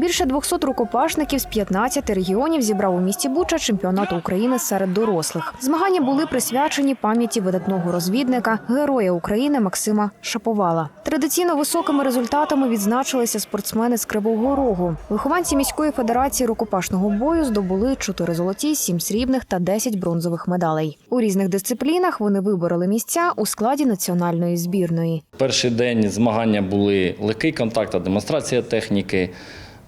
Більше 200 рукопашників з 15 регіонів зібрав у місті Буча чемпіонату України серед дорослих. Змагання були присвячені пам'яті видатного розвідника, героя України Максима Шаповала. Традиційно високими результатами відзначилися спортсмени з Кривого Рогу. Вихованці міської федерації рукопашного бою здобули 4 золоті, 7 срібних та 10 бронзових медалей. У різних дисциплінах вони вибороли місця у складі національної збірної. Перший день змагання були легкий контакт, та демонстрація техніки.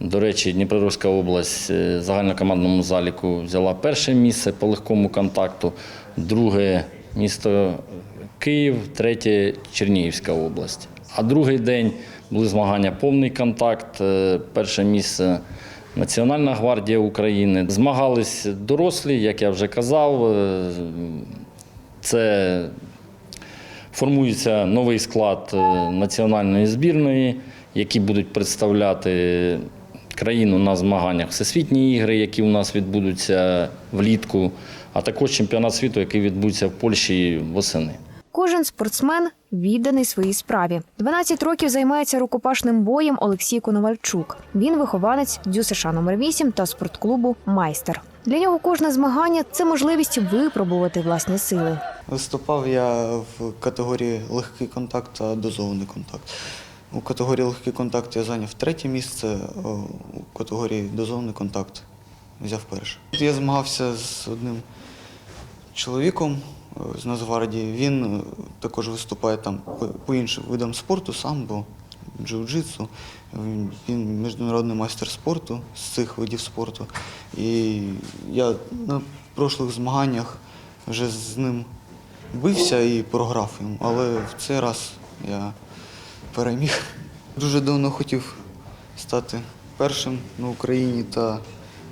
До речі, Дніпропетровська область е, загальнокомандному заліку взяла перше місце по легкому контакту, друге місто Київ, третє Чернігівська область. А другий день були змагання повний контакт. е, Перше місце Національна гвардія України. Змагались дорослі, як я вже казав. е, Це Формується новий склад національної збірної, які будуть представляти країну на змаганнях Всесвітні ігри, які у нас відбудуться влітку, а також чемпіонат світу, який відбудеться в Польщі восени. Кожен спортсмен відданий своїй справі. 12 років займається рукопашним боєм Олексій Коновальчук. Він вихованець ДЮСШ номер 8 та спортклубу Майстер. Для нього кожне змагання це можливість випробувати власні сили. Виступав я в категорії легкий контакт та дозований контакт. У категорії легкий контакт я зайняв третє місце, у категорії дозований контакт взяв перше. Я змагався з одним чоловіком е, з Нацгвардії. Він е, також виступає там по- іншим видам спорту, самбо, джиу-джитсу. Він міжнародний майстер спорту з цих видів спорту. І я на прошлих змаганнях вже з ним бився і програв йому, але в цей раз я переміг. Дуже давно хотів стати першим на Україні та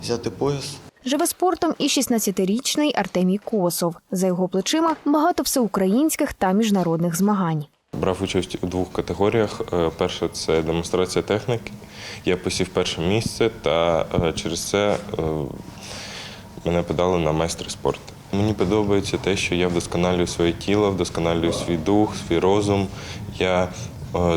взяти пояс. Живе спортом і 16-річний Артемій Косов. За його плечима багато всеукраїнських та міжнародних змагань. Брав участь у двох категоріях. Е, Перша це демонстрація техніки. Я посів перше місце, та е, через це е, мене подали на майстер спорту. Мені подобається те, що я вдосконалюю своє тіло, вдосконалюю свій дух, свій розум. Я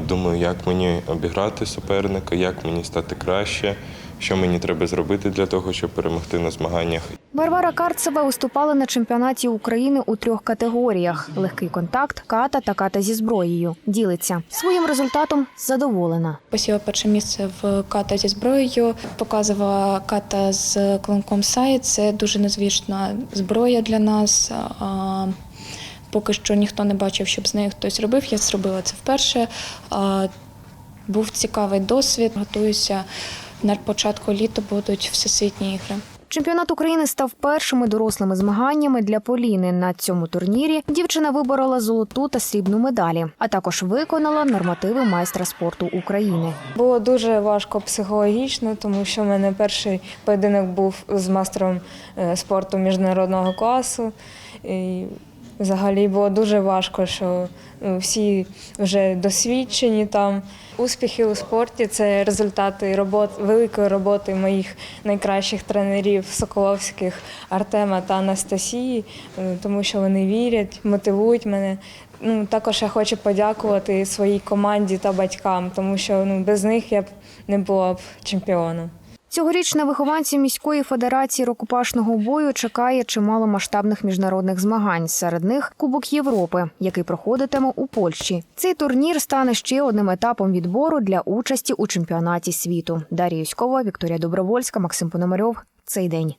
думаю, як мені обіграти суперника, як мені стати краще, що мені треба зробити для того, щоб перемогти на змаганнях. Варвара Карцева виступала на чемпіонаті України у трьох категоріях: легкий контакт, ката та ката зі зброєю. Ділиться своїм результатом задоволена. Посіла перше місце в ката зі зброєю, показувала ката з клинком Сай. Це дуже незвична зброя для нас. Поки що ніхто не бачив, щоб з нею хтось робив. Я зробила це вперше. А, Був цікавий досвід. Готуюся на початку літа будуть всесвітні ігри. Чемпіонат України став першими дорослими змаганнями для Поліни. На цьому турнірі дівчина виборола золоту та срібну медалі, а також виконала нормативи майстра спорту України. Було дуже важко психологічно, тому що в мене перший поєдинок був з мастером е, спорту міжнародного класу. І взагалі було дуже важко, що ну, всі вже досвідчені там. Успіхи у спорті це результати робот, великої роботи моїх найкращих тренерів Соколовських Артема та Анастасії, е, тому що вони вірять, мотивують мене. Ну, також я хочу подякувати своїй команді та батькам, тому що ну, без них я б не була б чемпіоном. Цьогоріч на вихованців міської федерації рукопашного бою чекає чимало масштабних міжнародних змагань. Серед них Кубок Європи, який проходитиме у Польщі. Цей турнір стане ще одним етапом відбору для участі у чемпіонаті світу. Дар'я Юськова, Вікторія Добровольська, Максим Пономарьов. Цей день.